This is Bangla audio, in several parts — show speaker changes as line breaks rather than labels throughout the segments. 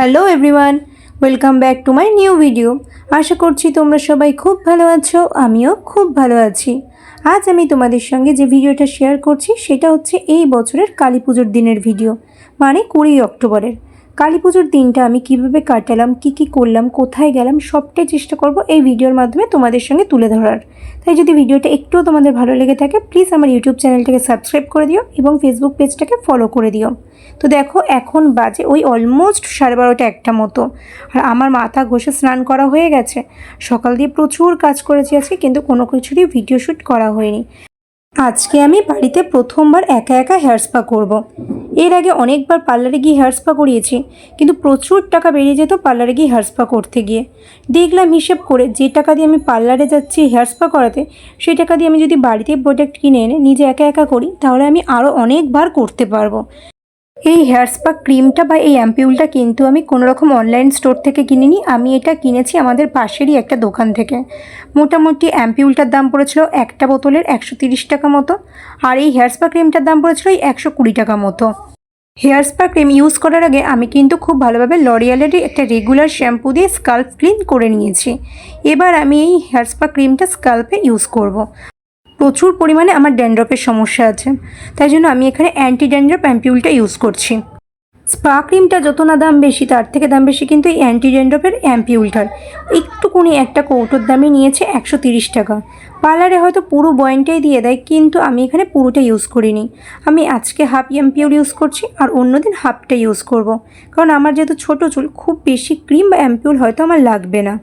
Hello everyone, welcome back to my new video. আশা করছি তোমরা সবাই খুব ভালো আছো, আমিও খুব ভালো আছি। আজ আমি তোমাদের সঙ্গে যে ভিডিওটা শেয়ার করছি, সেটা হচ্ছে এই বছরের কালী পুজোর দিনের ভিডিও মানে কুড়ি অক্টোবরের। কালী পুজোর দিনটা আমি কীভাবে কাটালাম, কি কি করলাম, কোথায় গেলাম, সবটাই চেষ্টা করব এই ভিডিওর মাধ্যমে তোমাদের সঙ্গে তুলে ধরার। তাই যদি ভিডিওটা একটুও তোমাদের ভালো লেগে থাকে প্লিজ আমার ইউটিউব চ্যানেলটাকে সাবস্ক্রাইব করে দিও এবং ফেসবুক পেজটাকে ফলো করে দিও। তো দেখো, এখন বাজে ওই অলমোস্ট সাড়ে বারোটা একটা মতো। আর আমার মাথা ঘষে স্নান করা হয়ে গেছে। সকাল দিয়ে প্রচুর কাজ করেছি আজকে, কিন্তু কোনো কিছুরই ভিডিও শ্যুট করা হয়নি। আজকে আমি বাড়িতে প্রথমবার একা একা হেয়ার স্পা করব। এর আগে অনেকবার পার্লারে গিয়ে হেয়ার স্পা করিয়েছি, কিন্তু প্রচুর টাকা বেরিয়ে যেত পার্লারে গিয়ে হেয়ার স্পা করতে গিয়ে দেখলাম হিসেব করে যে টাকা দিয়ে আমি পার্লারে যাচ্ছি হেয়ার স্পা করাতে সেই টাকা দিয়ে আমি যদি বাড়িতে প্রোডাক্ট কিনে এনে নিজে একা একা করি, তাহলে আমি আরও অনেকবার করতে পারব এই হেয়ার স্পা ক্রিমটা বা এই অ্যাম্পিউলটা কিন্তু আমি কোনো রকম অনলাইন স্টোর থেকে কিনিনি। আমি এটা কিনেছি আমাদের পাশেরই একটা দোকান থেকে। মোটামুটি অ্যাম্পিউলটার দাম পড়েছিল একটা বোতলের একশো তিরিশ টাকা মতো, আর এই হেয়ার স্পা ক্রিমটার দাম পড়েছিল এই একশো কুড়ি টাকা মতো। হেয়ার স্পা ক্রিম ইউজ করার আগে আমি কিন্তু খুব ভালোভাবে লরিয়ালেরই একটা রেগুলার শ্যাম্পু দিয়ে স্কাল্প ক্লিন করে নিয়েছি। এবার আমি এই হেয়ার স্পা ক্রিমটা স্কাল্পে ইউজ করব। প্রচুর পরিমাণে আমার ড্যান্ড্রপের সমস্যা আছে। তাই জন্য আমি এখানে অ্যান্টি ড্যান্ড্রপ অ্যাম্পিউলটা ইউজ করছি। স্পা ক্রিমটা যত না দাম বেশি, তার থেকে দাম বেশি কিন্তু এই অ্যান্টি ড্যান্ড্রপের অ্যাম্পিউলটার। একটুকুনি একটা কৌটোর দামে নিয়েছে একশো তিরিশ টাকা। পার্লারে হয়তো পুরো বয়েন্টাই দিয়ে দেয়, কিন্তু আমি এখানে পুরোটা ইউজ করিনি। আমি আজকে হাফ অ্যাম্পিউল ইউজ করছি আর অন্যদিন হাফটা ইউজ করব। কারণ আমার যেহেতু ছোটো চুল, খুব বেশি ক্রিম বা অ্যাম্পিউল হয়তো আমার লাগবে না।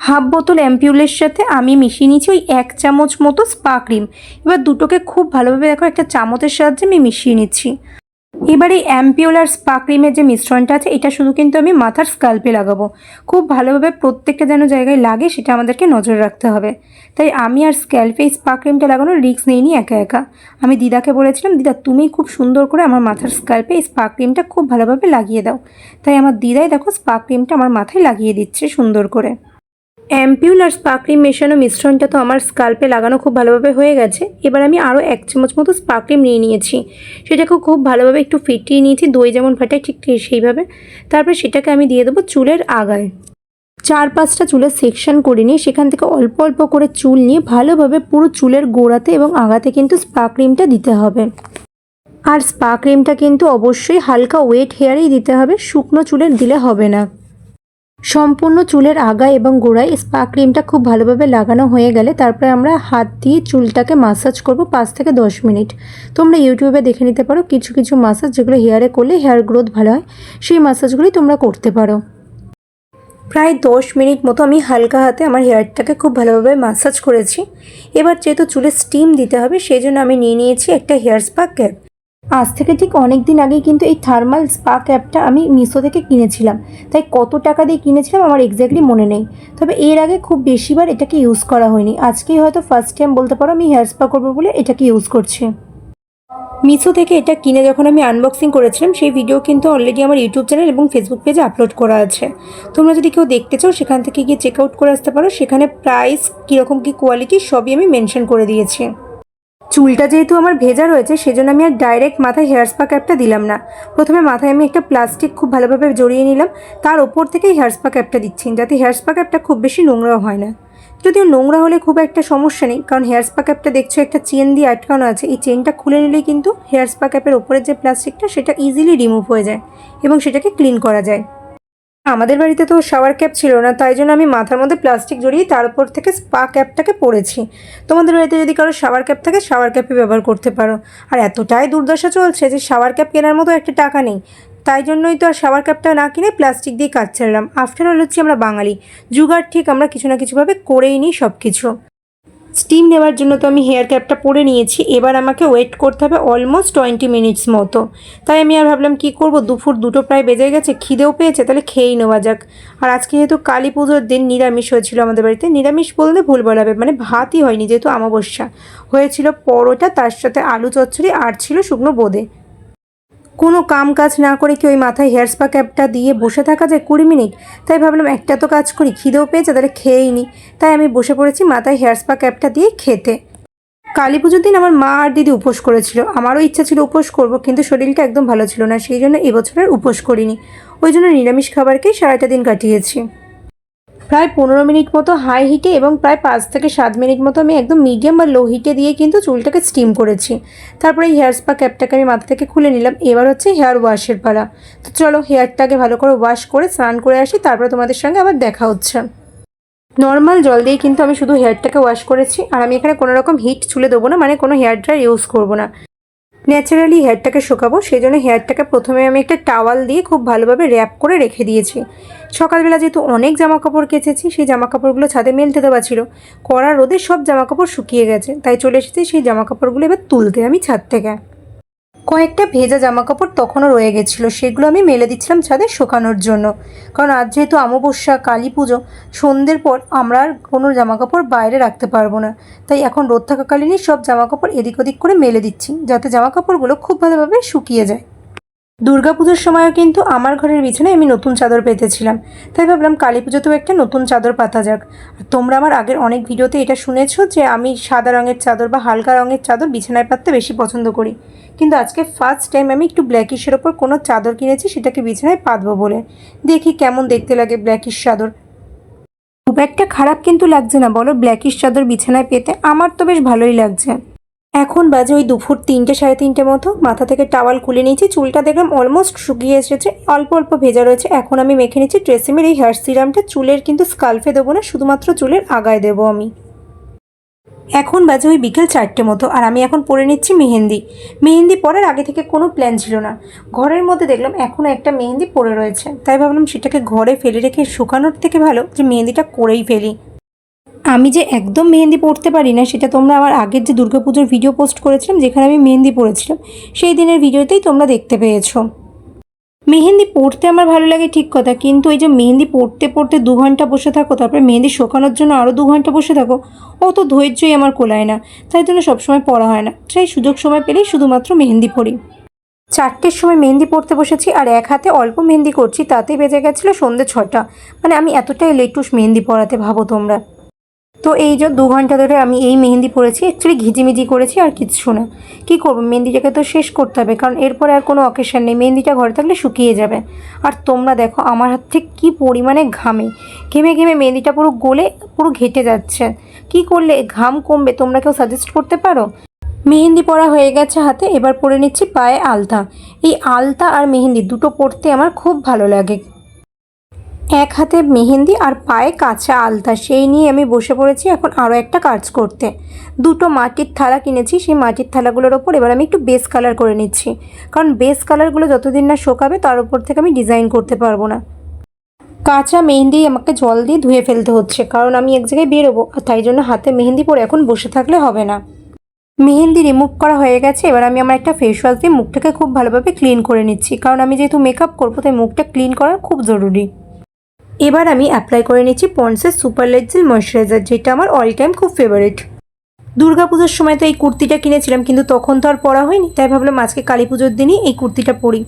হাফ বোতল অ্যাম্পিউলের সাথে আমি মিশিয়ে নিয়েছি ওই এক চামচ মতো স্পা ক্রিম। এবার দুটোকে খুব ভালোভাবে দেখো, একটা চামচের সাহায্যে আমি মিশিয়ে নিচ্ছি। এবার এই অ্যাম্পিউল আর স্পা ক্রিমের যে মিশ্রণটা আছে, এটা শুধু কিন্তু আমি মাথার স্কাল্পে লাগাবো। খুব ভালোভাবে প্রত্যেকটা যেন জায়গায় লাগে, সেটা আমাদেরকে নজর রাখতে হবে। তাই আমি আর স্ক্যাল্পে এই স্পা ক্রিমটা লাগানোর রিস্ক নিইনি একা একা। আমি দিদাকে বলেছিলাম, দিদা, তুমি খুব সুন্দর করে আমার মাথার স্কাল্পে এই স্পা ক্রিমটা খুব ভালোভাবে লাগিয়ে দাও। তাই আমার দিদাই দেখো স্পা ক্রিমটা আমার মাথায় লাগিয়ে দিচ্ছে সুন্দর করে। অ্যাম্পিউল আর স্পা ক্রিম মেশানো মিশ্রণটা তো আমার স্কাল্পে লাগানো খুব ভালোভাবে হয়ে গেছে। এবার আমি আরও এক চামচ মতো স্পা ক্রিম নিয়ে নিয়েছি। সেটাকে খুব ভালোভাবে একটু ফিটিয়ে নিয়েছি, দই যেমন ফাটায় ঠিক সেইভাবে। তারপর সেটাকে আমি দিয়ে দেবো চুলের আগায়। চার পাঁচটা চুলের সেকশন করে নিয়ে সেখান থেকে অল্প অল্প করে চুল নিয়ে ভালোভাবে পুরো চুলের গোড়াতে এবং আগাতে কিন্তু স্পা ক্রিমটা দিতে হবে। আর স্পা ক্রিমটা কিন্তু অবশ্যই হালকা ওয়েট হেয়ারেই দিতে হবে, শুকনো চুলের দিলে হবে না। সম্পূর্ণ চুলের আগা এবং গোড়ায় স্পা ক্রিমটা খুব ভালোভাবে লাগানো হয়ে গেলে তারপরে আমরা হাত দিয়ে চুলটাকে মাসাজ করব পাঁচ থেকে দশ মিনিট। তোমরা ইউটিউবে দেখে নিতে পারো কিছু কিছু মাসাজ যেগুলো হেয়ারে করলে হেয়ার গ্রোথ ভালো হয়, সেই মাসাজগুলি তোমরা করতে পারো। প্রায় দশ মিনিট মতো আমি হালকা হাতে আমার হেয়ারটাকে খুব ভালোভাবে মাসাজ করেছি। এবার যেহেতু চুলে স্টিম দিতে হবে, সেই জন্য আমি নিয়ে নিয়েছি একটা হেয়ার স্পা ক্যাপ আজ থেকে ঠিক অনেক দিন আগেই কিন্তু এই থার্মাল স্পা ক্যাপটা আমি মিশো থেকে কিনেছিলাম। তাই কত টাকা দিয়ে কিনেছিলাম আমার এক্স্যাক্টলি মনে নেই। তবে এর আগে খুব বেশিবার এটাকে ইউজ করা হয়নি। আজকেই হয়তো ফার্স্ট টাইম বলতে পারো আমি হেয়ার স্পা করব বলে এটাকে ইউজ করছি। মিশো থেকে এটা কিনে যখন আমি আনবক্সিং করেছিলাম, সেই ভিডিও কিন্তু অলরেডি আমার ইউটিউব চ্যানেল এবং ফেসবুক পেজে আপলোড করা আছে। তোমরা যদি কেউ দেখতে চাও, সেখান থেকে গিয়ে চেক আউট করে আসতে পারো। সেখানে প্রাইস কীরকম কী কোয়ালিটি সবই আমি মেনশন করে দিয়েছি। চুলটা যেহেতু আমার ভেজা রয়েছে, সেজন্য আমি আর ডাইরেক্ট মাথায় হেয়ার স্পা ক্যাপটা দিলাম না। প্রথমে মাথায় আমি একটা প্লাস্টিক খুব ভালোভাবে জড়িয়ে নিলাম, তার ওপর থেকেই হেয়ার স্পা ক্যাপটা দিচ্ছি, যাতে হেয়ার স্পা ক্যাপটা খুব বেশি নোংরা হয় না। যদিও নোংরা হলে খুব একটা সমস্যা নেই, কারণ হেয়ার স্পা ক্যাপটা দেখছ একটা চেন দিয়ে আটকানো আছে, এই চেনটা খুলে নিলেই কিন্তু হেয়ার স্পা ক্যাপের ওপরের যে প্লাস্টিকটা সেটা ইজিলি রিমুভ হয়ে যায় এবং সেটাকে ক্লিন করা যায়। আমাদের বাড়িতে তো শাওয়ার ক্যাপ ছিল না, তাই জন্য আমি মাথার মধ্যে প্লাস্টিক জড়িয়ে তার উপর থেকে স্পা ক্যাপটাকে পরেছি। তোমাদের বাড়িতে যদি কারও শাওয়ার ক্যাপ থাকে শাওয়ার ক্যাপই ব্যবহার করতে পারো। আর এতটাই দুর্দশা চলছে যে শাওয়ার ক্যাপ কেনার মতো একটা টাকা নেই। তাই জন্যই তো আর শাওয়ার ক্যাপটা না কিনে প্লাস্টিক দিয়ে কাজ ছাড়লাম। আফটার অল হচ্ছে আমরা বাঙালি। যুগার ঠিক আমরা কিছু না কিছুভাবে করেই নিই সব কিছু স্টিম নেওয়ার জন্য তো আমি হেয়ার ক্যাপটা পরে নিয়েছি। এবার আমাকে ওয়েট করতে হবে অলমোস্ট টোয়েন্টি মিনিটস মতো। তাই আমি আর ভাবলাম কী করব? দুপুর দুটো প্রায় বেজে গেছে, খিদেও পেয়েছে, তাহলে খেয়েই নেওয়া যাক। আর আজকে যেহেতু কালী পুজোর দিন, নিরামিষ হয়েছিল আমাদের বাড়িতে। নিরামিষ বললে ভুল বলা হবে মানে ভাতই হয়নি, যেহেতু আমাবস্যা হয়েছিল পরোটা, তার সাথে আলু চচ্চড়ি, আর ছিল শুকনো বোঁদে। কোনো কাম কাজ না করে কি ওই মাথায় হেয়ার স্পা ক্যাপটা দিয়ে বসে থাকা যায় কুড়ি মিনিট? তাই ভাবলাম একটা তো কাজ করি, খিদেও পেয়েছে, তাহলে খেয়েই নি। তাই আমি বসে পড়েছি মাথায় হেয়ার স্পা ক্যাপটা দিয়ে খেতে। কালী পুজোর দিন আমার মা আর দিদি উপোস করেছিল। আমারও ইচ্ছা ছিল উপোস করব, কিন্তু শরীরটা একদম ভালো ছিল না, সেই জন্য এবছরের উপোস করিনি। ওই জন্য নিরামিষ খাবারকেই সারাটা দিন কাটিয়েছি। প্রায় পনেরো মিনিট মতো হাই হিটে এবং প্রায় পাঁচ থেকে সাত মিনিট মতো আমি একদম মিডিয়াম বা লো হিটে দিয়ে কিন্তু চুলটাকে স্টিম করেছি। তারপরে এই হেয়ার স্পা ক্যাপটাকে আমি মাথা থেকে খুলে নিলাম। এবার হচ্ছে হেয়ার ওয়াশের পালা। তো চলো হেয়ারটাকে ভালো করে ওয়াশ করে স্নান করে আসি, তারপরে তোমাদের সঙ্গে আবার দেখা হচ্ছে। নর্মাল জল দিয়ে কিন্তু আমি শুধু হেয়ারটাকে ওয়াশ করেছি। আর আমি এখানে কোনো রকম হিট চুলে দেবো না মানে কোনো হেয়ার ড্রায়ার ইউজ করব না। ন্যাচারালি হেয়ারটাকে শুকাবো সেই জন্য হেয়ারটাকে প্রথমে আমি একটা টাওয়াল দিয়ে খুব ভালোভাবে র্যাপ করে রেখে দিয়েছি। সকালবেলা যেহেতু অনেক জামা কাপড় কেচেছি, সেই জামা কাপড়গুলো ছাদে মেলতে দেওয়া ছিল। কড়া রোদে সব জামা কাপড় শুকিয়ে গেছে, তাই চলে এসেছি সেই জামা কাপড়গুলো এবার তুলতে আমি ছাদ থেকে। কয়েকটা ভেজা জামা কাপড় তখনও রয়ে গেছিল। সেগুলো আমি মেলে দিচ্ছিলাম ছাদে শুকানোর জন্য। কারণ আজ যেহেতু অমাবস্যা, কালী পুজো, সন্ধ্যের পর আমরা আর কোনো জামা কাপড় বাইরে রাখতে পারব না। তাই এখন রোদ থাকাকালীনই সব জামা কাপড় এদিক ওদিক করে মেলে দিচ্ছি, যাতে জামা কাপড়গুলো খুব ভালোভাবে শুকিয়ে যায়। দুর্গাপুজোর সময়ও কিন্তু আমার ঘরের বিছানায় আমি নতুন চাদর পেতেছিলাম। তাই ভাবলাম কালী পুজোতেও একটা নতুন চাদর পাতা যাক। তোমরা আমার আগের অনেক ভিডিওতে এটা শুনেছো যে আমি সাদা রঙের চাদর বা হালকা রঙের চাদর বিছানায় পাততে বেশি পছন্দ করি। কিন্তু আজকে ফার্স্ট টাইম আমি একটু ব্ল্যাকিশের ওপর কোনো চাদর কিনেছি, সেটাকে বিছানায় পাতবো বলে। দেখি কেমন দেখতে লাগে ব্ল্যাকিশ চাদর। খুব একটা খারাপ কিন্তু লাগছে না, বলো? ব্ল্যাকিশ চাদর বিছানায় পেতে আমার তো বেশ ভালোই লাগছে। এখন বাজে ওই দুপুর তিনটে, সাড়ে তিনটে মতো। মাথা থেকে টাওয়াল খুলে নিয়েছি, চুলটা দেখলাম অলমোস্ট শুকিয়ে এসেছে। অল্প অল্প ভেজা রয়েছে। এখন আমি মেখে নিচ্ছি ট্রেসিমের এই হেয়ার সিরামটা চুলের কিন্তু স্কাল্ফে দেবো না, শুধুমাত্র চুলের আগায় দেবো আমি। এখন বাজে ওই বিকেল চারটে মতো, আর আমি এখন পরে নিচ্ছি মেহেন্দি। মেহেন্দি পরার আগে থেকে কোনো প্ল্যান ছিল না। ঘরের মধ্যে দেখলাম এখনও একটা মেহেন্দি পরে রয়েছে। তাই ভাবলাম সেটাকে ঘরে ফেলে রেখে শুকানোর থেকে ভালো যে মেহেন্দিটা করেই ফেলি। আমি যে একদম মেহেন্দি পড়তে পারি না, সেটা তোমরা আমার আগের যে দুর্গাপুজোর ভিডিও পোস্ট করেছিলাম, যেখানে আমি মেহেন্দি পড়েছিলাম, সেই দিনের ভিডিওতেই তোমরা দেখতে পেয়েছ। মেহেন্দি পড়তে আমার ভালো লাগে ঠিক কথা, কিন্তু ওই যে মেহেন্দি পড়তে পড়তে দু ঘণ্টা বসে থাকো, তারপরে মেহেন্দি শোকানোর জন্য আরও দু ঘণ্টা বসে থাকো অত ধৈর্যই আমার কোলায় না। তাই জন্য সবসময় পড়া হয় না। সেই সুযোগ সময় পেলেই শুধুমাত্র মেহেন্দি পড়ি। চারটের সময় মেহেন্দি পড়তে বসেছি, আর এক হাতে অল্প মেহেন্দি করছি তাতে বেজে গেছিল সন্ধ্যে ছটা মানে আমি এতটাই লেটুস মেহেন্দি পড়াতে ভাবো তোমরা। তো এই যে দু ঘণ্টা ধরে আমি এই মেহেন্দি পরেছি অ্যাকচুয়ালি ঘিজিমিজি করেছি আর কিচ্ছু না। কী করব? মেহেন্দিটাকে তো শেষ করতে হবে, কারণ এরপরে আর কোনো অকেশন নেই। মেহেন্দিটা ঘরে থাকলে শুকিয়ে যাবে। আর তোমরা দেখো, আমার হাত থেকে কী পরিমাণে ঘামে। ঘেমে ঘেমে মেহেন্দিটা পুরো গলে, পুরো ঘেটে যাচ্ছে। কি করলে? ঘাম কমবে, তোমরা কেউ সাজেস্ট করতে পারো? মেহেন্দি পরা হয়ে গেছে হাতে, এবার পরে নিচ্ছি পায়ে আলতা। এই আলতা আর মেহেন্দি দুটো পরতে আমার খুব ভালো লাগে। এক হাতে মেহেন্দি আর পায়ে কাঁচা আলতা, সেই নিয়ে আমি বসে পড়েছি এখন আরও একটা কাজ করতে। দুটো মাটির থালা কিনেছি, সেই মাটির থালাগুলোর ওপর এবার আমি একটু বেস কালার করে নিচ্ছি। কারণ বেস কালারগুলো যতদিন না শোকাবে, তার উপর থেকে আমি ডিজাইন করতে পারব না। কাঁচা মেহেন্দি আমাকে জল দিয়ে ধুয়ে ফেলতে হচ্ছে, কারণ আমি এক জায়গায় বেরোবো আর তাই জন্য হাতে মেহেন্দি পরে এখন বসে থাকলে হবে না। মেহেন্দি রিমুভ করা হয়ে গেছে, এবার আমি আমার একটা ফেস ওয়াশ দিয়ে মুখটাকে খুব ভালোভাবে ক্লিন করে নিচ্ছি। কারণ আমি যেহেতু মেকআপ করব, তাই মুখটা ক্লিন করা খুব জরুরি। এবার আমি অ্যাপ্লাই করে নিচ্ছি পন্সের সুপার লেটজেল ময়শ্চারাইজার যেটা আমার অল টাইম খুব ফেভারিট দুর্গাপুজোর সময় তো এই কুর্তিটা কিনেছিলাম, কিন্তু তখন তো আর পরা হয়নি, তাই ভাবলাম আজকে কালী পুজোর দিনই এই কুর্তিটা পরি।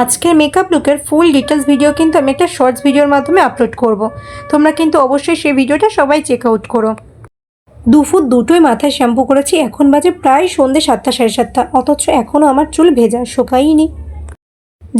আজকের মেকআপ লুকের ফুল ডিটেলস ভিডিও কিন্তু আমি একটা শর্টস ভিডিওর মাধ্যমে আপলোড করব। তোমরা কিন্তু অবশ্যই সেই ভিডিওটা সবাই চেক আউট করো। দুফুট দুটোই মাথায় শ্যাম্পু করেছি, এখন বাজে প্রায় সন্ধ্যে সাতটা সাড়ে সাতটা, অথচ এখনও আমার চুল ভেজা শোকাইনি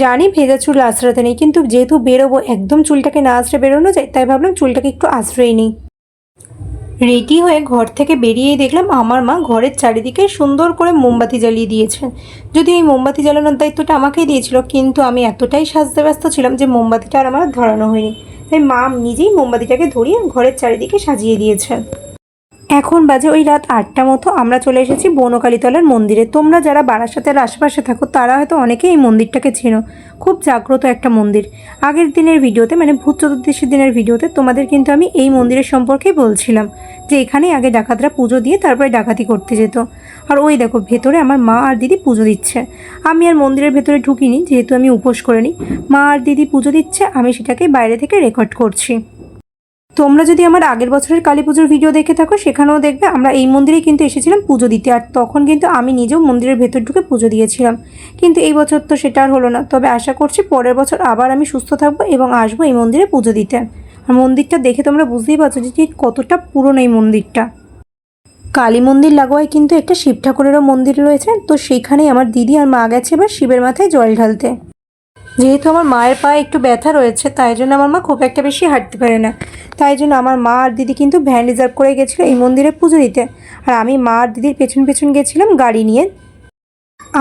জানি ভেজা চুল আশ্রাতে নেই, কিন্তু যেহেতু বেরোবো, একদম চুলটাকে না আশ্রে বেরোনো যায়, তাই ভাবলাম চুলটাকে একটু আশ্রয় নিই। রেডি হয়ে ঘর থেকে বেরিয়েই দেখলাম আমার মা ঘরের চারিদিকে সুন্দর করে মোমবাতি জ্বালিয়ে দিয়েছেন যদি এই মোমবাতি জ্বালানোর দায়িত্বটা আমাকেই দিয়েছিল, কিন্তু আমি এতটাই সাজতে ব্যস্ত ছিলাম যে মোমবাতিটা আর আমার ধরানো হয়নি। তাই মা নিজেই মোমবাতিটাকে ধরিয়ে ঘরের চারিদিকে সাজিয়ে দিয়েছেন এখন বাজে ওই রাত আটটা মতো, আমরা চলে এসেছি বনকালীতলার মন্দিরে। তোমরা যারা বারাসাতের আশেপাশে থাকো, তারা হয়তো অনেকেই এই মন্দিরটাকে চেনো। খুব জাগ্রত একটা মন্দির। আগের দিনের ভিডিওতে মানে ভূত চতুর্দশীর দিনের ভিডিওতে, তোমাদের কিন্তু আমি এই মন্দিরের সম্পর্কেই বলছিলাম, যে এখানেই আগে ডাকাতরা পুজো দিয়ে তারপরে ডাকাতি করতে যেত। আর ওই দেখো, ভেতরে আমার মা আর দিদি পুজো দিচ্ছে। আমি আর মন্দিরের ভেতরে ঢুকিনি, যেহেতু আমি উপোস করে নিই মা আর দিদি পুজো দিচ্ছে, আমি সেটাকে বাইরে থেকে রেকর্ড করছি। তোমরা যদি আমার আগের বছরের কালী পুজোর ভিডিও দেখে থাকো, সেখানেও দেখবে আমরা এই মন্দিরে কিন্তু এসেছিলাম পুজো দিতে। আর তখন কিন্তু আমি নিজেও মন্দিরের ভেতর ঢুকে পুজো দিয়েছিলাম। কিন্তু এই বছর তো সেটা আর হলো না। তবে আশা করছি পরের বছর আবার আমি সুস্থ থাকব এবং আসব এই মন্দিরে পুজো দিতে। আর মন্দিরটা দেখে তোমরা বুঝতেই পারছ যে কতটা পুরনো এই মন্দিরটা। কালী মন্দির লাগোয়ায় কিন্তু একটা শিব ঠাকুরেরও মন্দির রয়েছে। তো সেইখানেই আমার দিদি আর মা গেছে এবার শিবের মাথায় জল ঢালতে। যেহেতু আমার মায়ের পায়ে একটু ব্যথা রয়েছে, তাই জন্য আমার মা খুব একটা বেশি হাঁটতে পারে না। তাই জন্য আমার মা আর দিদি কিন্তু ভ্যান রিজার্ভ করে গেছিল এই মন্দিরে পুজো দিতে। আর আমি মা আর দিদির পেছন পেছন গেছিলাম গাড়ি নিয়ে।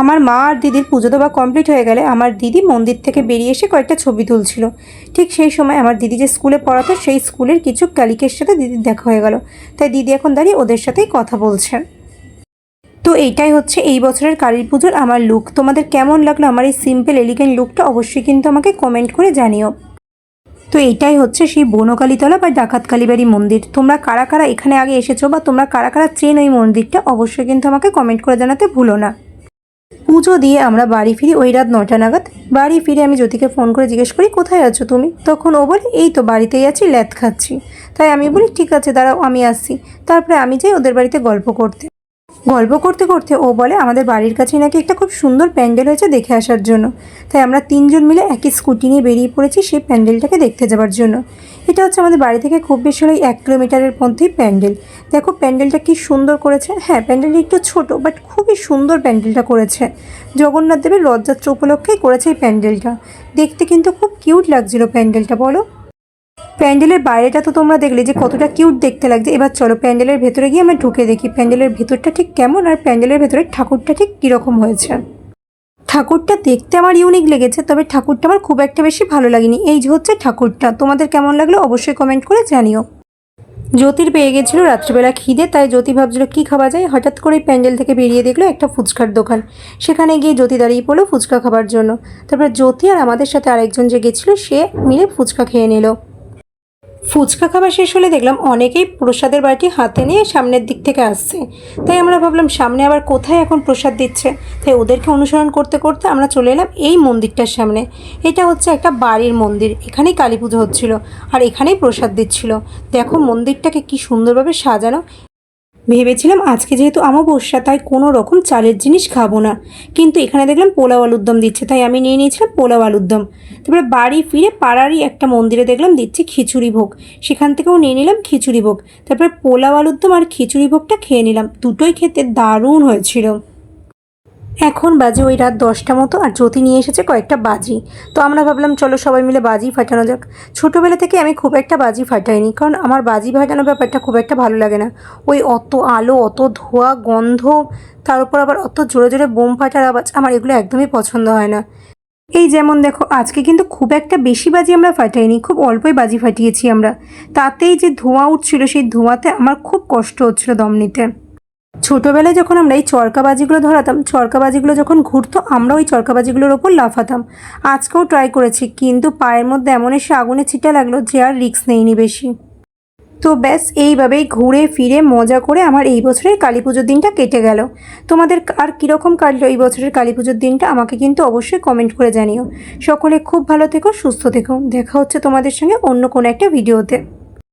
আমার মা আর দিদির পুজো দেওয়া কমপ্লিট হয়ে গেলে আমার দিদি মন্দির থেকে বেরিয়ে এসে কয়েকটা ছবি তুলছিল। ঠিক সেই সময় আমার দিদি যে স্কুলে পড়াতো, সেই স্কুলের কিছু কালিকের সাথে দিদির দেখা হয়ে গেল। তাই দিদি এখন দাঁড়িয়ে ওদের সাথেই কথা বলছে। তো এইটাই হচ্ছে এই বছরের কালী পুজোর আমার লুক তোমাদের কেমন লাগল আমার এই সিম্পল এলিগেন্ট লুকটা অবশ্যই কিন্তু আমাকে কমেন্ট করে জানিও। তো এইটাই হচ্ছে সেই বনকালীতলা বা ডাকাত কালীবাড়ি মন্দির। তোমরা কারা কারা এখানে আগে এসেছ বা তোমরা কারা কারা চেন ওই মন্দিরটা অবশ্যই কিন্তু আমাকে কমেন্ট করে জানাতে ভুলো না। পুজো দিয়ে আমরা বাড়ি ফিরি ওই রাত নটা নাগাদ। বাড়ি ফিরে আমি জ্যোতিকে ফোন করে জিজ্ঞেস করি, কোথায় আছো তুমি? তখন ও বলে, এই তো বাড়িতেই আছি, ল্যাথ খাচ্ছি। তাই আমি বলি, ঠিক আছে, দাঁড়াও, আমি আসছি। তারপরে আমি যাই ওদের বাড়িতে গল্প করতে। গল্প করতে করতে ও বলে, আমাদের বাড়ির কাছে নাকি একটা খুব সুন্দর প্যান্ডেল হয়েছে দেখে আসার জন্য। তাই আমরা তিনজন মিলে একই স্কুটি নিয়ে বেরিয়ে পড়েছি সেই প্যান্ডেলটাকে দেখতে যাওয়ার জন্য। এটা হচ্ছে আমাদের বাড়ি থেকে খুব বেশি হলে এক কিলোমিটারের মধ্যেই প্যান্ডেল। দেখো প্যান্ডেলটা কি সুন্দর করেছে। হ্যাঁ প্যান্ডেলটা একটু ছোট, বাট খুবই সুন্দর প্যান্ডেলটা করেছে। জগন্নাথ দেবের রথযাত্রা উপলক্ষেই করেছে এই প্যান্ডেলটা। দেখতে কিন্তু খুব কিউট লাগছিল প্যান্ডেলটা, বলো। প্যান্ডেলের বাইরেটা তো তোমরা দেখলে যে কতটা কিউট দেখতে লাগছে। এবার চলো প্যান্ডেলের ভেতরে গিয়ে আমরা ঢুকে দেখি প্যান্ডেলের ভেতরটা ঠিক কেমন আর প্যান্ডেলের ভেতরে ঠাকুরটা ঠিক কীরকম হয়েছে। ঠাকুরটা দেখতে আমার ইউনিক লেগেছে, তবে ঠাকুরটা আমার খুব একটা বেশি ভালো লাগেনি। এই যে হচ্ছে ঠাকুরটা, তোমাদের কেমন লাগল অবশ্যই কমেন্ট করে জানিও। জ্যোতির পেয়ে গেছিল রাত্রিবেলা খিদে, তাই জ্যোতি ভাবছিল কী খাওয়া যায়। হঠাৎ করে প্যান্ডেল থেকে বেরিয়ে দেখল একটা ফুচকার দোকান। সেখানে গিয়ে জ্যোতি দাঁড়িয়ে পড়ল ফুচকা খাবার জন্য। তারপর জ্যোতি আর আমাদের সাথে আরেকজন যে গেছিল, সে মিলে ফুচকা খেয়ে নিল। ফুচকা খাবার শেষ হলে দেখলাম অনেকেই প্রসাদের বাড়িটি হাতে নিয়ে সামনের দিক থেকে আসছে। তাই আমরা ভাবলাম, সামনে আবার কোথায় এখন প্রসাদ দিচ্ছে? তাই ওদেরকে অনুসরণ করতে করতে আমরা চলে এলাম এই মন্দিরটার সামনে। এটা হচ্ছে একটা বাড়ির মন্দির। এখানেই কালী পুজো হচ্ছিল আর এখানেই প্রসাদ দিচ্ছিল। দেখো মন্দিরটাকে কি সুন্দরভাবে সাজানো। ভেবেছিলাম আজকে যেহেতু আমাবস্যা তাই কোনো রকম চালের জিনিস খাব না। কিন্তু এখানে দেখলাম পোলাও আলুর দম দিচ্ছে, তাই আমি নিয়ে নিয়েছিলাম পোলাও আলুর দম। তারপরে বাড়ি ফিরে পাড়ারই একটা মন্দিরে দেখলাম দিচ্ছে খিচুড়ি ভোগ। সেখান থেকেও নিয়ে নিলাম খিচুড়ি ভোগ। তারপরে পোলাও আলুর দম আর খিচুড়ি ভোগটা খেয়ে নিলাম। দুটোই খেতে দারুণ হয়েছিল। এখন বাজে ওই রাত দশটা মতো আর জ্যোতি নিয়ে এসেছে কয়েকটা বাজি। তো আমরা ভাবলাম, চলো সবাই মিলে বাজি ফাটানো যাক। ছোটোবেলা থেকে আমি খুব একটা বাজি ফাটাইনি, কারণ আমার বাজি ফাটানো ব্যাপারটা খুব একটা ভালো লাগে না। ওই অত আলো, অত ধোয়া, গন্ধ, তার উপর আবার অত জোরে জোরে বোম ফাটার আওয়াজ আমার এগুলো একদমই পছন্দ হয় না। এই যেমন দেখো, আজকে কিন্তু খুব একটা বেশি বাজি আমরা ফাটাইনি, খুব অল্পই বাজি ফাটিয়েছি আমরা। তাতেই যে ধোঁয়া উঠছিল, সেই ধোঁয়াতে আমার খুব কষ্ট হচ্ছিল দম নিতে। ছোটোবেলায় যখন আমরা এই চরকাবাজিগুলো ধরাতাম, চরকাবাজিগুলো যখন ঘুরতো আমরা ওই চরকাবাজিগুলোর ওপর লাফাতাম। আজকেও ট্রাই করেছি, কিন্তু পায়ের মধ্যে এমন এসে আগুনে ছিটা লাগল যে আর রিস্ক নেইনি বেশি। তো ব্যাস, এইভাবেই ঘুরে ফিরে মজা করে আমার এই বছরের কালী পুজোর দিনটা কেটে গেল। তোমাদের আর কীরকম কাটলো এই বছরের কালী পুজোর দিনটা আমাকে কিন্তু অবশ্যই কমেন্ট করে জানিও। সকলে খুব ভালো থেকো, সুস্থ থেকো। দেখা হচ্ছে তোমাদের সঙ্গে অন্য কোনো একটা ভিডিওতে